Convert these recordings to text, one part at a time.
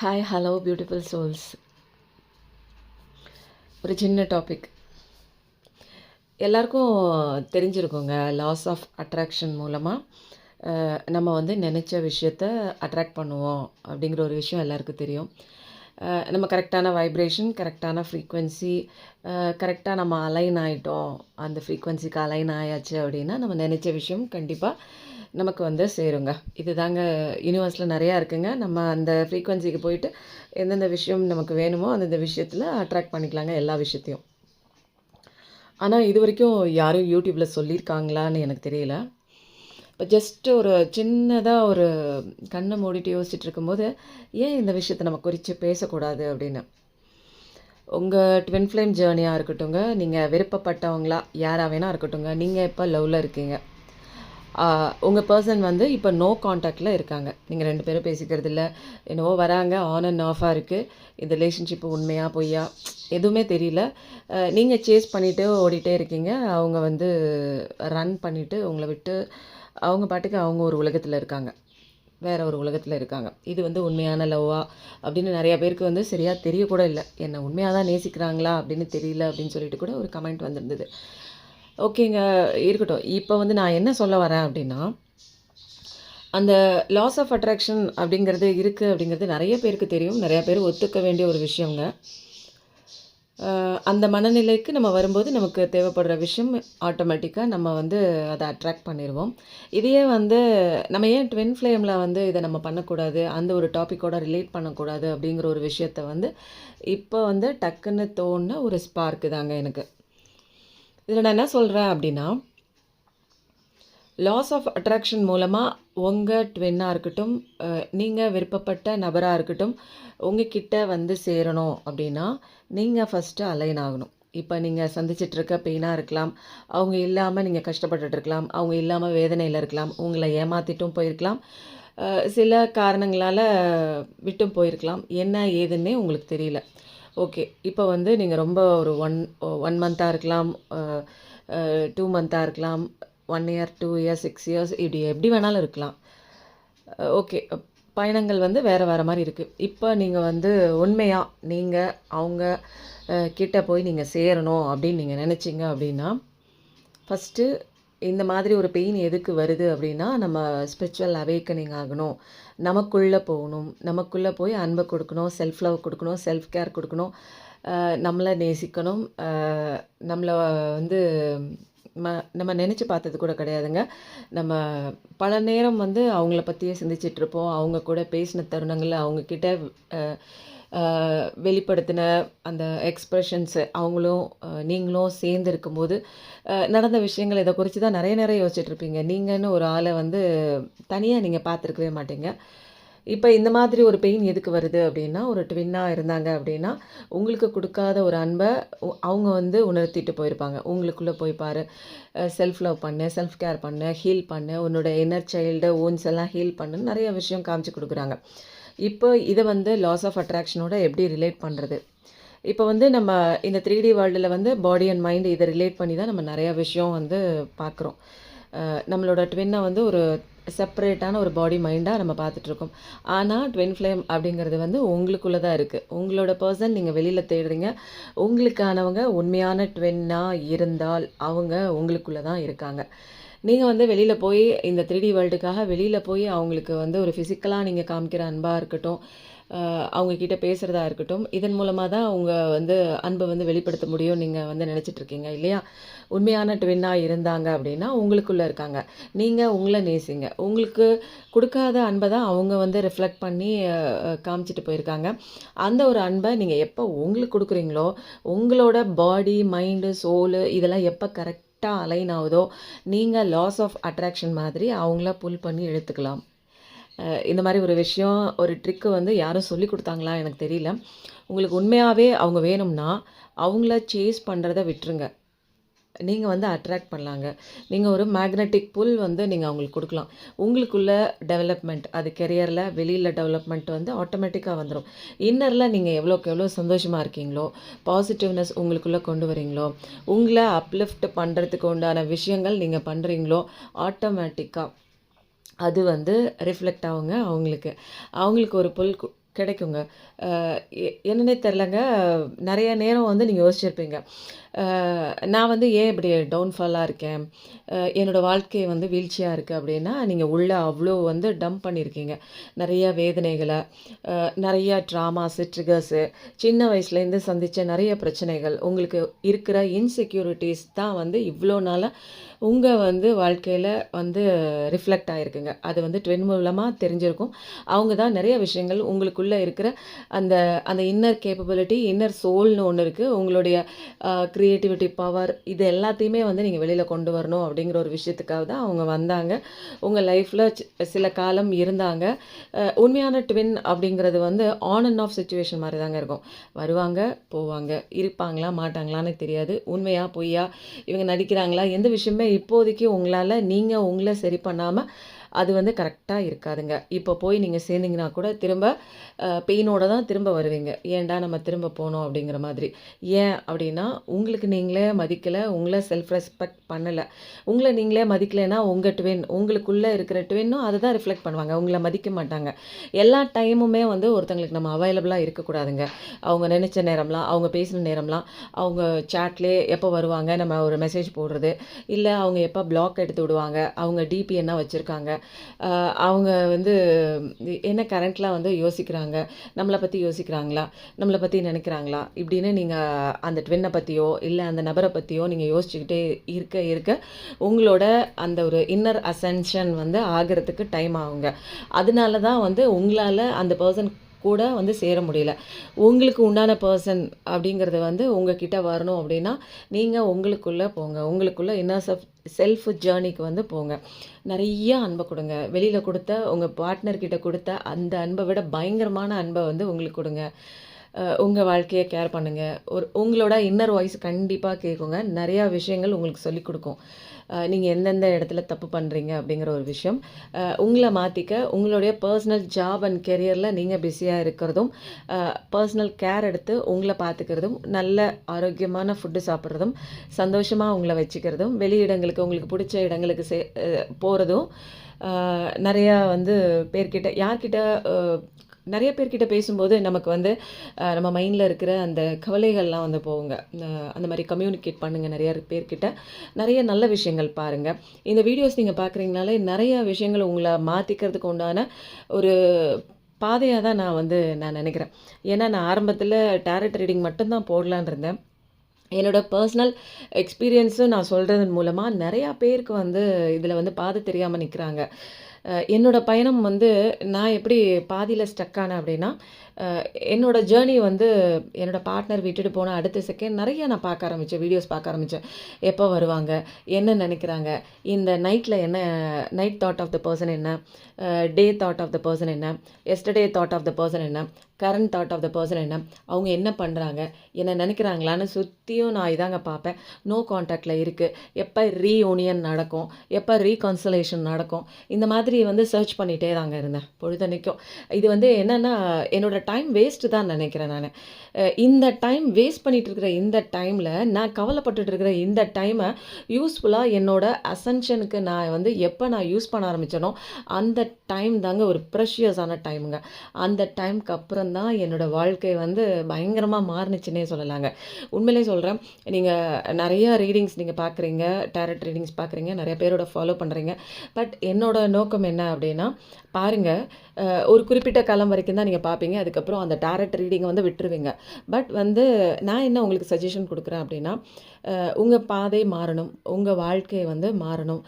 Hi hello beautiful souls ஒரு சின்ன topic எல்லாருக்கும் தெரிஞ்சிருக்கோங்க லாஸ் ஆஃப் அட்ராக்ஷன் மூலமாக நம்ம வந்து நினச்ச விஷயத்த அட்ராக்ட் பண்ணுவோம் அப்படிங்கிற ஒரு விஷயம் எல்லாருக்கும் தெரியும். நம்ம கரெக்டான வைப்ரேஷன் கரெக்டான ஃப்ரீக்வன்சி கரெக்டாக நம்ம அலைன் ஆகிட்டோம் அந்த ஃப்ரீக்வன்சிக்கு அலைன் ஆயாச்சு அப்படின்னா நம்ம நினச்ச விஷயம் கண்டிப்பாக நமக்கு வந்து சேருங்க. இதுதாங்க யூனிவர்ஸில் நிறையா இருக்குங்க. நம்ம அந்த ஃப்ரீக்வன்சிக்கு போயிட்டு எந்தெந்த விஷயம் நமக்கு வேணுமோ அந்தந்த விஷயத்தில் அட்ராக்ட் பண்ணிக்கலாங்க எல்லா விஷயத்தையும். ஆனால் இது வரைக்கும் யாரும் யூடியூப்பில் சொல்லியிருக்காங்களான்னு எனக்கு தெரியல. இப்போ ஜஸ்ட் ஒரு சின்னதாக ஒரு கண்ணை மூடிட்டு யோசிச்சுட்டு இருக்கும்போது ஏன் இந்த விஷயத்தை நம்ம குறித்து பேசக்கூடாது? அப்படின்னு. உங்கள் ட்வின் ஃப்ளேம் ஜேர்னியாக இருக்கட்டுங்க நீங்கள் விருப்பப்பட்டவங்களா யாராக வேணா இருக்கட்டுங்க நீங்கள் இப்போ லவ்வில் இருக்கீங்க. உங்கள் பர்சன் வந்து இப்போ நோ காண்டாக்டில் இருக்காங்க. நீங்கள் ரெண்டு பேரும் பேசிக்கிறது இல்லை. என்னவோ வராங்க ஆன் அண்ட் ஆஃபாக இருக்குது இந்த ரிலேஷன்ஷிப்பு உண்மையாக பொய்யா? எதுவுமே தெரியல. நீங்கள் சேஸ் பண்ணிவிட்டு ஓடிட்டே இருக்கீங்க. அவங்க வந்து ரன் பண்ணிவிட்டு உங்களை விட்டு அவங்க பாட்டுக்கு அவங்க ஒரு உலகத்தில் இருக்காங்க. வேற ஒரு உலகத்தில் இருக்காங்க. இது வந்து உண்மையான லவ்வா அப்படின்னு நிறைய பேருக்கு வந்து சரியாக தெரியக்கூட இல்லை. என்ன உண்மையாக தான் நேசிக்கிறாங்களா அப்படின்னு தெரியல அப்படின்னு சொல்லிட்டு கூட ஒரு கமெண்ட் வந்திருந்தது. ஓகேங்க இருக்கட்டும். இப்போ வந்து நான் என்ன சொல்ல வரேன் அப்படின்னா அந்த லாஸ் ஆஃப் அட்ராக்ஷன் அப்படிங்கிறது இருக்குது அப்படிங்கிறது நிறைய பேருக்கு தெரியும். நிறைய பேர் ஒத்துக்க வேண்டிய ஒரு விஷயங்க. அந்த மனநிலைக்கு நம்ம வரும்போது நமக்கு தேவைப்படுற விஷயம் ஆட்டோமேட்டிக்காக நம்ம வந்து அதை அட்ராக்ட் பண்ணிடுவோம் இதையே வந்து நம்ம ஏன் ட்வின் ஃப்ளேமில் வந்து இதை நம்ம பண்ணக்கூடாது அந்த ஒரு டாப்பிக்கோட ரிலேட் பண்ணக்கூடாது அப்படிங்கிற ஒரு விஷயத்த வந்து இப்போ வந்து டக்குன்னு தோணுன ஒரு ஸ்பார்க்கு தாங்க எனக்கு. இதில் நான் என்ன சொல்கிறேன் அப்படின்னா லாஸ் ஆஃப் அட்ராக்ஷன் மூலமாக உங்கள் ட்வின்னாக இருக்கட்டும் நீங்கள் விருப்பப்பட்ட நபராக இருக்கட்டும் உங்ககிட்ட வந்து சேரணும் அப்படின்னா நீங்கள் ஃபஸ்ட்டு அலைன் ஆகணும். இப்போ நீங்கள் சந்திச்சிட்ருக்க பெயினாக இருக்கலாம் அவங்க இல்லாமல் நீங்கள் கஷ்டப்பட்டுட்டு இருக்கலாம் அவங்க இல்லாமல் வேதனையில் இருக்கலாம் உங்களை ஏமாற்றிட்டும் போயிருக்கலாம் சில காரணங்களால் விட்டும் போயிருக்கலாம் என்ன ஏதுன்னே உங்களுக்கு தெரியல. ஓகே இப்போ வந்து நீங்கள் ரொம்ப ஒரு ஒன் ஒன் மந்த்தாக இருக்கலாம் டூ மந்த்தாக இருக்கலாம் one year two years six years இப்படி எப்படி வேணாலும் இருக்கலாம். ஓகே பயணங்கள் வந்து வேறு வேறு மாதிரி இருக்குது இப்போ நீங்கள் வந்து உண்மையாக நீங்கள் அவங்க கிட்ட போய் நீங்கள் சேரணும் அப்படின்னு நீங்கள் நினச்சிங்க அப்படின்னா ஃபஸ்ட்டு இந்த மாதிரி ஒரு பெயின் எதுக்கு வருது அப்படின்னா நம்ம ஸ்பிரிச்சுவல் அவேக்கனிங் ஆகணும். நமக்குள்ளே போகணும். நமக்குள்ளே போய் அன்பை கொடுக்கணும் செல்ஃப் லவ் கொடுக்கணும் செல்ஃப் கேர் கொடுக்கணும். நம்மளை நேசிக்கணும். நம்மளை வந்து ம நம்ம நினச்சி பார்த்தது கூட கிடையாதுங்க. நம்ம பல நேரம் வந்து அவங்கள பற்றியே சிந்திச்சிட்ருப்போம் அவங்க கூட பேசின தருணங்களில் அவங்கக்கிட்ட வெளிப்படுத்தின அந்த எக்ஸ்ப்ரெஷன்ஸு அவங்களும் நீங்களும் சேர்ந்து இருக்கும்போது நடந்த விஷயங்கள் இதை குறித்து தான் நிறைய நிறைய யோசிச்சுட்ருப்பீங்க நீங்கன்னு ஒரு ஆளை வந்து தனியாக நீங்கள் பார்த்துருக்கவே மாட்டீங்க. இப்போ இந்த மாதிரி ஒரு பெயின் எதுக்கு வருது அப்படின்னா ஒரு ட்வின்னாக இருந்தாங்க அப்படின்னா உங்களுக்கு கொடுக்காத ஒரு அன்பை அவங்க வந்து உணர்த்திட்டு போயிருப்பாங்க. உங்களுக்குள்ளே போய் பாரு செல்ஃப் லவ் பண்ணு செல்ஃப் கேர் பண்ணு ஹீல் பண்ணு உன்னோட இன்னர் சைல்டு ஓன்ஸ் எல்லாம் ஹீல் பண்ணுன்னு நிறைய விஷயம் காமிச்சு கொடுக்குறாங்க. இப்போ இதை வந்து லாஸ் ஆஃப் அட்ராக்ஷனோட எப்படி ரிலேட் பண்ணுறது இப்போ வந்து நம்ம இந்த த்ரீ டி வேர்ல்டில் வந்து பாடி அண்ட் மைண்ட் இதை ரிலேட் பண்ணி தான் நம்ம நிறையா விஷயம் வந்து பார்க்குறோம். நம்மளோட ட்வின்னை வந்து ஒரு செப்பரேட்டான ஒரு பாடி மைண்டாக நம்ம பார்த்துட்ருக்கோம். ஆனால் ட்வின் ஃப்ளேம் அப்படிங்கிறது வந்து உங்களுக்குள்ளே தான் இருக்குது உங்களோட பர்சன் நீங்கள் வெளியில் தேடுறீங்க. உங்களுக்கானவங்க உண்மையான ட்வின்னாக இருந்தால் அவங்க உங்களுக்குள்ளே தான் இருக்காங்க. நீங்கள் வந்து வெளியில் போய் இந்த த்ரீ டி வேர்ல்டுக்காக வெளியில் போய் அவங்களுக்கு வந்து ஒரு ஃபிசிக்கலாக நீங்கள் காமிக்கிற அன்பாக இருக்கட்டும். அவங்க கிட்ட பேசுகிறதா இருக்கட்டும். இதன் மூலமாக தான் அவங்க வந்து அன்பை வந்து வெளிப்படுத்த முடியும் நீங்கள் வந்து நினச்சிட்டு இருக்கீங்க இல்லையா? உண்மையான ட்வின்னாக இருந்தாங்க அப்படின்னா உங்களுக்குள்ளே இருக்காங்க. நீங்கள் உங்களை நேசிங்க. உங்களுக்கு கொடுக்காத அன்பை தான் அவங்க வந்து ரிஃப்ளெக்ட் பண்ணி காமிச்சிட்டு போயிருக்காங்க. அந்த ஒரு அன்பை நீங்கள் எப்போ உங்களுக்கு கொடுக்குறீங்களோ உங்களோட பாடி மைண்டு சோலு இதெல்லாம் எப்போ கரெக்டாக அலைன் ஆகுதோ நீங்கள் லாஸ் ஆஃப் அட்ராக்ஷன் மாதிரி அவங்கள புல் பண்ணி எடுத்துக்கலாம். இந்த மாதிரி ஒரு விஷயம் ஒரு ட்ரிக்கு வந்து யாரும் சொல்லி கொடுத்தாங்களா எனக்கு தெரியல. உங்களுக்கு உண்மையாகவே அவங்க வேணும்னா அவங்கள சேஸ் பண்ணுறத விட்டுருங்க. நீங்கள் வந்து அட்ராக்ட் பண்ணலாங்க. நீங்கள் ஒரு மேக்னெட்டிக் புல் வந்து நீங்கள் அவங்களுக்கு கொடுக்கலாம். உங்களுக்குள்ள டெவலப்மெண்ட் அது கெரியரில் வெளியில் டெவலப்மெண்ட் வந்து ஆட்டோமேட்டிக்காக வந்துடும் இன்னரில் நீங்கள் எவ்வளோக்கு எவ்வளோ சந்தோஷமாக இருக்கீங்களோ பாசிட்டிவ்னஸ் உங்களுக்குள்ளே கொண்டு வரீங்களோ உங்களை அப்லிஃப்ட் பண்ணுறதுக்கு உண்டான விஷயங்கள் நீங்கள் பண்ணுறீங்களோ ஆட்டோமேட்டிக்காக அது வந்து ரிஃப்ளெக்ட் ஆகுங்க அவங்களுக்கு அவங்களுக்கு ஒரு புல் கிடைக்குங்க. என்னன்னே தெரிலங்க. நிறைய நேரம் வந்து நீங்கள் யோசிச்சிருப்பீங்க. நான் வந்து ஏன் இப்படி டவுன்ஃபாலாக இருக்கேன்? என்னோடய என்னோட வாழ்க்கை வந்து வீழ்ச்சியாக இருக்குது அப்படின்னா, நீங்கள் உள்ளே அவ்வளோ வந்து டம்ப் பண்ணியிருக்கீங்க. நிறைய வேதனைகளை நிறையா ட்ராமாஸு, ட்ரிகர்ஸு, சின்ன வயசுலேருந்து சந்தித்த நிறைய பிரச்சனைகள், உங்களுக்கு இருக்கிற இன்செக்யூரிட்டிஸ் தான் வந்து இவ்வளோ நாளாக உங்கள் வந்து வாழ்க்கையில் வந்து ரிஃப்ளெக்ட் ஆகிருக்குங்க அது வந்து ட்வின் மூலமாக தெரிஞ்சிருக்கும். அவங்க தான் நிறைய விஷயங்கள் உங்களுக்குள்ளே இருக்கிற அந்த அந்த இன்னர் கேப்பபிலிட்டி, இன்னர் சோல்னு ஒன்று இருக்குது உங்களுடைய க்ரி கிரியேட்டிவிட்டி பவர் இது எல்லாத்தையுமே வந்து நீங்கள் வெளியில் கொண்டு வரணும் அப்படிங்கிற ஒரு விஷயத்துக்காக தான் அவங்க வந்தாங்க. உங்கள் லைஃப்பில் சில காலம் இருந்தாங்க. உண்மையான ட்வின் அப்படிங்கிறது வந்து ஆன் அண்ட் ஆஃப் சுச்சுவேஷன் மாதிரி தாங்க இருக்கும். வருவாங்க, போவாங்க. இருப்பாங்களா, மாட்டாங்களான்னு தெரியாது. உண்மையா, பொய்யா, இவங்க நடிக்கிறாங்களா, எந்த விஷயமுமே இப்போதைக்கு உங்களால் நீங்கள் உங்களை சரி பண்ணாமல் அது வந்து கரெக்டாக இருக்காதுங்க. இப்போ போய் நீங்கள் சேர்ந்தீங்கன்னா கூட திரும்ப பெயினோட தான் திரும்ப வருவீங்க. ஏன்டா நம்ம திரும்ப போனோம் அப்படிங்கிற மாதிரி. ஏன் அப்படின்னா, உங்களுக்கு நீங்களே மதிக்கலை உங்களை செல்ஃப் ரெஸ்பெக்ட் பண்ணலை உங்களை நீங்களே மதிக்கலைன்னா, உங்கள் ட்வின் உங்களுக்குள்ளே இருக்கிற ட்வின்னும் அதை தான் ரிஃப்ளெக்ட் பண்ணுவாங்க. உங்களை மதிக்க மாட்டாங்க. எல்லா டைமுமே வந்து ஒருத்தங்களுக்கு நம்ம அவைலபிளாக இருக்கக்கூடாதுங்க. அவங்க நினச்ச நேரம்லாம், அவங்க பேசின நேரம்லாம், அவங்க சேட்லேயே எப்போ வருவாங்க, நம்ம ஒரு மெசேஜ் போடுறது, இல்லை அவங்க எப்போ பிளாக் எடுத்து விடுவாங்க, அவங்க டிபி என்ன வச்சுருக்காங்க அவங்க வந்து என்ன கரண்ட்லாம் வந்து யோசிக்கிறாங்க, நம்மளை பற்றி யோசிக்கிறாங்களா, நம்மளை பற்றி நினைக்கிறாங்களா? இப்படின்னு நீங்கள் அந்த ட்வின்னை பற்றியோ இல்லை அந்த நபரை பற்றியோ நீங்கள் யோசிச்சுக்கிட்டே இருக்க இருக்க, உங்களோட அந்த ஒரு இன்னர் அசென்ஷன் வந்து ஆகுறதுக்கு டைம் ஆகுங்க. அதனால தான் வந்து உங்களால் அந்த பர்சன் கூட வந்து சேர முடியல. உங்களுக்கு உண்டான பர்சன் அப்படிங்கிறது வந்து உங்ககிட்ட வரணும் அப்படின்னா, நீங்கள் உங்களுக்குள்ளே போங்க. உங்களுக்குள்ளே என்ன செஃப் செல்ஃப் ஜேர்னிக்கு வந்து போங்க. நிறைய அன்பை கொடுங்க வெளியில் கொடுத்த உங்கள் பார்ட்னர்கிட்ட கொடுத்த அந்த அன்பை விட பயங்கரமான அன்பை வந்து உங்களுக்கு கொடுங்க உங்கள் வாழ்க்கையை கேர் பண்ணுங்கள் ஒரு உங்களோட இன்னர் வாய்ஸ் கண்டிப்பாக கேட்குங்க. நிறையா விஷயங்கள் உங்களுக்கு சொல்லிக் கொடுக்கும் நீங்கள் எந்தெந்த இடத்துல தப்பு பண்ணுறீங்க அப்படிங்கிற ஒரு விஷயம். உங்களை மாற்றிக்க உங்களுடைய பர்சனல் ஜாப் அண்ட் கெரியரில் நீங்கள் பிஸியாக இருக்கிறதும், பர்சனல் கேர் எடுத்து உங்களை பார்த்துக்கிறதும், நல்ல ஆரோக்கியமான ஃபுட்டு சாப்பிட்றதும் சந்தோஷமாக உங்களை வச்சுக்கிறதும், வெளி இடங்களுக்கு உங்களுக்கு பிடிச்ச இடங்களுக்கு செ போகிறதும் நிறையா வந்து பேர்கிட்ட யார்கிட்ட நிறைய பேர்கிட்ட பேசும்போது நமக்கு வந்து நம்ம மைண்டில் இருக்கிற அந்த கவலைகள்லாம் வந்து போகுங்க. அந்த மாதிரி கம்யூனிகேட் பண்ணுங்கள் நிறைய பேர்கிட்ட. நிறைய நல்ல விஷயங்கள் பாருங்கள் இந்த வீடியோஸ் நீங்கள் பார்க்குறீங்கனாலே நிறைய விஷயங்கள் உங்களை மாற்றிக்கிறதுக்கு உண்டான ஒரு பாதையாக தான் நான் வந்து நான் நினைக்கிறேன் ஏன்னா நான் ஆரம்பத்தில் டேரட் ரீடிங் மட்டும்தான் போடலான் போடலான்னு இருந்தேன். என்னோட பர்சனல் எக்ஸ்பீரியன்ஸும் நான் சொல்கிறதன் மூலமாக நிறையா பேருக்கு வந்து இதில் வந்து பாதை தெரியாமல் நிற்கிறாங்க என்னோடய என்னோட பயணம் வந்து நான் எப்படி பாதியில் ஸ்டக் ஆனேன் அப்படின்னா, என்னோட ஜேர்னி வந்து என்னோட பார்ட்னர் விட்டுட்டு போன அடுத்த செகண்ட் நிறைய நான் பார்க்க ஆரம்பித்தேன் வீடியோஸ் பார்க்க ஆரம்பிச்சேன். எப்போ வருவாங்க? என்ன நினைக்கிறாங்க இந்த நைட்டில் என்ன night thought of the person என்ன? Day thought of the person என்ன? Yesterday thought of the person என்ன? Current thought of the person என்ன? அவங்க என்ன பண்ணுறாங்க என்ன நினைக்கிறாங்களான்னு சுற்றியும் நான் இதாங்க பார்ப்பேன். நோ காண்டாக்டில் இருக்குது எப்போ ரீயூனியன் நடக்கும்? எப்போ ரீகன்சலேஷன் நடக்கும்? இந்த மாதிரி வந்து சர்ச் பண்ணிகிட்டே தாங்க இருந்தேன். பொழுதன்னைக்கும். இது வந்து என்னென்னா என்னோட டைம் வேஸ்ட்டு தான் நினைக்கிறேன் நான் இந்த டைம் வேஸ்ட் பண்ணிகிட்டு இருக்கிற இந்த டைமில் நான் கவலைப்பட்டுட்டு இருக்கிற இந்த டைமை யூஸ்ஃபுல்லாக என்னோடய அசென்ஷனுக்கு நான் வந்து எப்போ நான் யூஸ் பண்ண ஆரம்பிச்சேனோ, அந்த டைம் தாங்க ஒரு ப்ரெஷியஸான டைமுங்க அந்த டைம்க்கு அப்புறம் தான் என்னோட வாழ்க்கை வந்து பயங்கரமாக மாறுனுச்சுன்னே சொல்லலாங்க. உண்மையிலே சொல்கிறேன் நீங்கள் நிறையா ரீடிங்ஸ் நீங்கள் பார்க்குறீங்க. டாரட் ரீடிங்ஸ் பார்க்குறீங்க. நிறைய பேரோட ஃபாலோ பண்ணுறீங்க பட் என்னோடய நோக்கம் என்ன அப்படின்னா, பாருங்கள் ஒரு குறிப்பிட்ட காலம் வரைக்கும் தான் நீங்கள் பார்ப்பீங்க. அதுக்கு அதுக்கப்புறம் அந்த டேரக்ட் ரீடிங்கை வந்து விட்டுருவீங்க. பட் வந்து நான் என்ன உங்களுக்கு சஜஷன் கொடுக்குறேன் அப்படின்னா, உங்கள் பாதை மாறணும். உங்கள் வாழ்க்கை வந்து மாறணும்.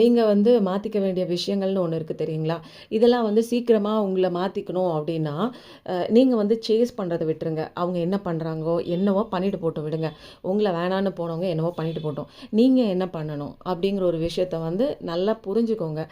நீங்கள் வந்து மாற்றிக்க வேண்டிய விஷயங்கள்னு ஒன்று இருக்குது தெரியுங்களா? இதெல்லாம் வந்து சீக்கிரமாக உங்களை மாற்றிக்கணும் அப்படின்னா, நீங்கள் வந்து சேஸ் பண்ணுறதை விட்டுருங்க. அவங்க என்ன பண்ணுறாங்கோ என்னவோ பண்ணிட்டு போட்டு விடுங்க. உங்களை வேணான்னு போனவங்க என்னவோ பண்ணிட்டு போட்டோம் நீங்கள் என்ன பண்ணணும்? அப்படிங்கிற ஒரு விஷயத்த வந்து நல்லா புரிஞ்சுக்கோங்க.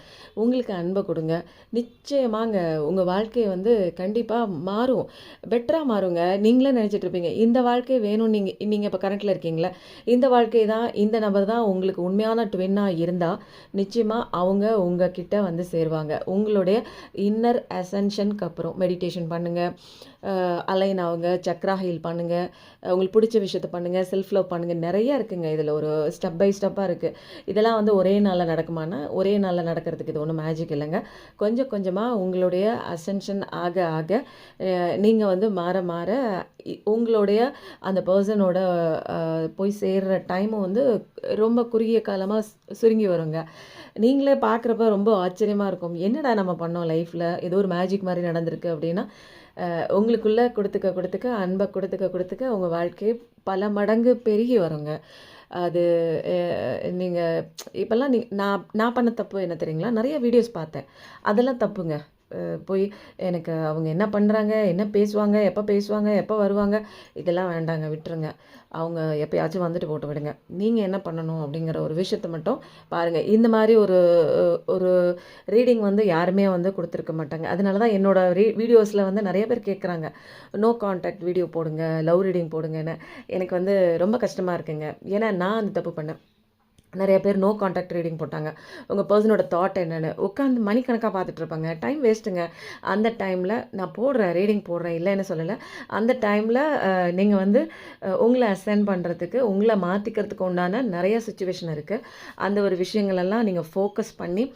உங்களுக்கு அன்பை கொடுங்க நிச்சயமாங்க உங்கள் வாழ்க்கையை வந்து கண்டிப்பாக மாறும். பெட்டராக மாறுங்க. நீங்களே நினச்சிட்ருப்பீங்க இந்த வாழ்க்கை வேணும் நீங்கள் நீங்கள் இப்போ கரண்ட்டில் இருக்கீங்களே இந்த வாழ்க்கை தான் இந்த நபர் தான் உங்களுக்கு உண்மையான ட்வின்னாக இருந்தால் நிச்சயமாக அவங்க உங்ககிட்ட வந்து சேருவாங்க. உங்களுடைய இன்னர் அசென்ஷனுக்கு அப்புறம் மெடிடேஷன் பண்ணுங்கள் அலைன் ஆகுங்க சக்ரா ஹீல் பண்ணுங்கள் உங்களுக்கு பிடிச்ச விஷயத்த பண்ணுங்கள் செல்ஃப் லவ் பண்ணுங்கள் நிறைய இருக்குங்க இதில் ஒரு ஸ்டெப் பை ஸ்டெப்பாக இருக்குது இதெல்லாம் வந்து ஒரே நாளில் நடக்குமானா ஒரே நாளில் நடக்கிறதுக்கு இது ஒன்றும் மேஜிக் இல்லைங்க கொஞ்சம் கொஞ்சமாக உங்களுடைய அசென்ஷன் ஆக ஆக நீங்கள் வந்து மாற மாற உங்களுடைய அந்த பர்சனோட போய் சேர்கிற டைமும் வந்து ரொம்ப குறுகிய காலமாக சுருங்கி வருங்க. நீங்களே பார்க்குறப்ப ரொம்ப ஆச்சரியமாக இருக்கும். என்னடா நம்ம பண்ணோம் லைஃப்பில் ஏதோ ஒரு மேஜிக் மாதிரி நடந்திருக்கு அப்படின்னா உங்களுக்குள்ளே கொடுத்துக்க கொடுத்துக்க அன்பை கொடுத்துக்க கொடுத்துக்க உங்கள் வாழ்க்கையை பல மடங்கு பெருகி வருங்க. அது நீங்கள் இப்போல்லாம் நீ நான் நான் பண்ண தப்பு என்ன தெரியுங்களா? நிறைய வீடியோஸ் பார்த்தேன். அதெல்லாம் தப்புங்க. போய் எனக்கு அவங்க என்ன பண்ணுறாங்க என்ன பேசுவாங்க எப்போ பேசுவாங்க எப்போ வருவாங்க இதெல்லாம் வேண்டாங்க விட்டுருங்க. அவங்க எப்போயாச்சும் வந்துட்டு போட்டு விடுங்க. நீங்கள் என்ன பண்ணணும் அப்படிங்கிற ஒரு விஷயத்தை மட்டும் பாருங்கள் இந்த மாதிரி ஒரு ஒரு ரீடிங் வந்து யாருமே வந்து கொடுத்துருக்க மாட்டாங்க. அதனால தான் என்னோட ரீ வீடியோஸில் வந்து நிறைய பேர் கேட்குறாங்க நோ காண்டாக்ட் வீடியோ போடுங்க லவ் ரீடிங் போடுங்கன்னு. எனக்கு வந்து ரொம்ப கஷ்டமாக இருக்குங்க. ஏன்னா நான் அந்த தப்பு பண்ணேன். நிறைய பேர் நோ காண்டாக்ட் ரீடிங் போட்டாங்க. உங்கள் பர்சனோட தாட் என்னென்னு. உட்காந்து மணிக்கணக்காக பார்த்துட்ருப்பாங்க. டைம் வேஸ்ட்டுங்க அந்த டைமில் நான் போடுறேன் ரீடிங் போடுறேன் இல்லைன்னு சொல்லலை. அந்த டைமில் நீங்கள் வந்து உங்களை அசைன் பண்ணுறதுக்கு உங்களை மாற்றிக்கிறதுக்கு உண்டான நிறைய சுச்சுவேஷன் இருக்குது அந்த ஒரு விஷயங்களெல்லாம் நீங்கள் ஃபோக்கஸ் பண்ணி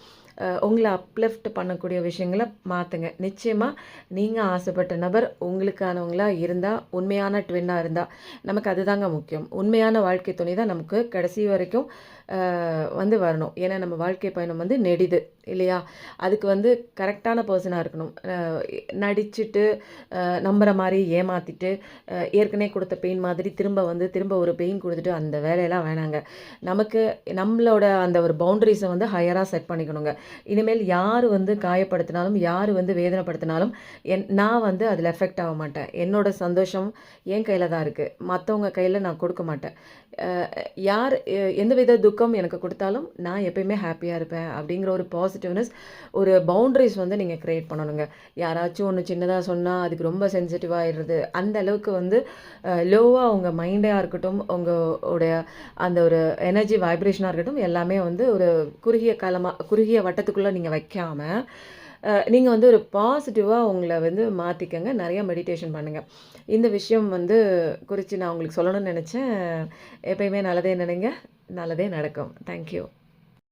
உங்களை அப்லிஃப்ட் பண்ணக்கூடிய விஷயங்களை மாற்றுங்க நிச்சயமாக நீங்கள் ஆசைப்பட்ட நபர் உங்களுக்கானவங்களாக இருந்தால் உண்மையான ட்வின்னாக இருந்தால் நமக்கு அதுதாங்க முக்கியம். உண்மையான வாழ்க்கை துணை தான் நமக்கு கடைசி வரைக்கும் வந்து வரணும். ஏன்னா நம்ம வாழ்க்கை பயணம் வந்து நெடிது. இல்லையா? அதுக்கு வந்து கரெக்டான பர்சனாக இருக்கணும். நடிச்சுட்டு நம்புகிற மாதிரி ஏமாற்றிட்டு ஏற்கனவே கொடுத்த பெயின் மாதிரி திரும்ப வந்து திரும்ப ஒரு பெயின் கொடுத்துட்டு அந்த வேலையெல்லாம் வேணாங்க. நமக்கு நம்மளோட அந்த ஒரு பவுண்டரிஸை வந்து ஹையராக செட் பண்ணிக்கணுங்க. இனிமேல் யார் வந்து காயப்படுத்தினாலும் யார் வந்து வேதனைப்படுத்தினாலும் என் நான் வந்து அதில் எஃபெக்ட் ஆக மாட்டேன். என்னோட சந்தோஷம் என் கையில் தான் இருக்குது மற்றவங்க கையில் நான் கொடுக்க மாட்டேன். யார் எந்த எந்தவித துக்கம் எனக்கு கொடுத்தாலும் நான் எப்பயுமே ஹாப்பியாக இருப்பேன் அப்படிங்கிற ஒரு பாசிட்டிவ்னஸ் ஒரு பவுண்டரிஸ் வந்து நீங்கள் க்ரியேட் பண்ணணுங்க. யாராச்சும் ஒன்று சின்னதாக சொன்னால் அதுக்கு ரொம்ப சென்சிட்டிவ் ஆகிடுறது அந்த அளவுக்கு வந்து லோவாக உங்கள் மைண்டாக இருக்கட்டும் உங்களுடைய அந்த ஒரு எனர்ஜி வைப்ரேஷனாக இருக்கட்டும் எல்லாமே வந்து ஒரு குறுகிய காலமாக குறுகிய வட்டத்துக்குள்ளே நீங்கள் வைக்காமல் நீங்கள் வந்து ஒரு பாசிட்டிவாக உங்களை வந்து மாற்றிக்கங்க நிறைய மெடிடேஷன் பண்ணுங்கள் இந்த விஷயம் வந்து குறித்து நான் உங்களுக்கு சொல்லணும்னு நினச்சேன். எப்பயுமே நல்லதே நினைங்க. நல்லதே நடக்கும். தேங்க்யூ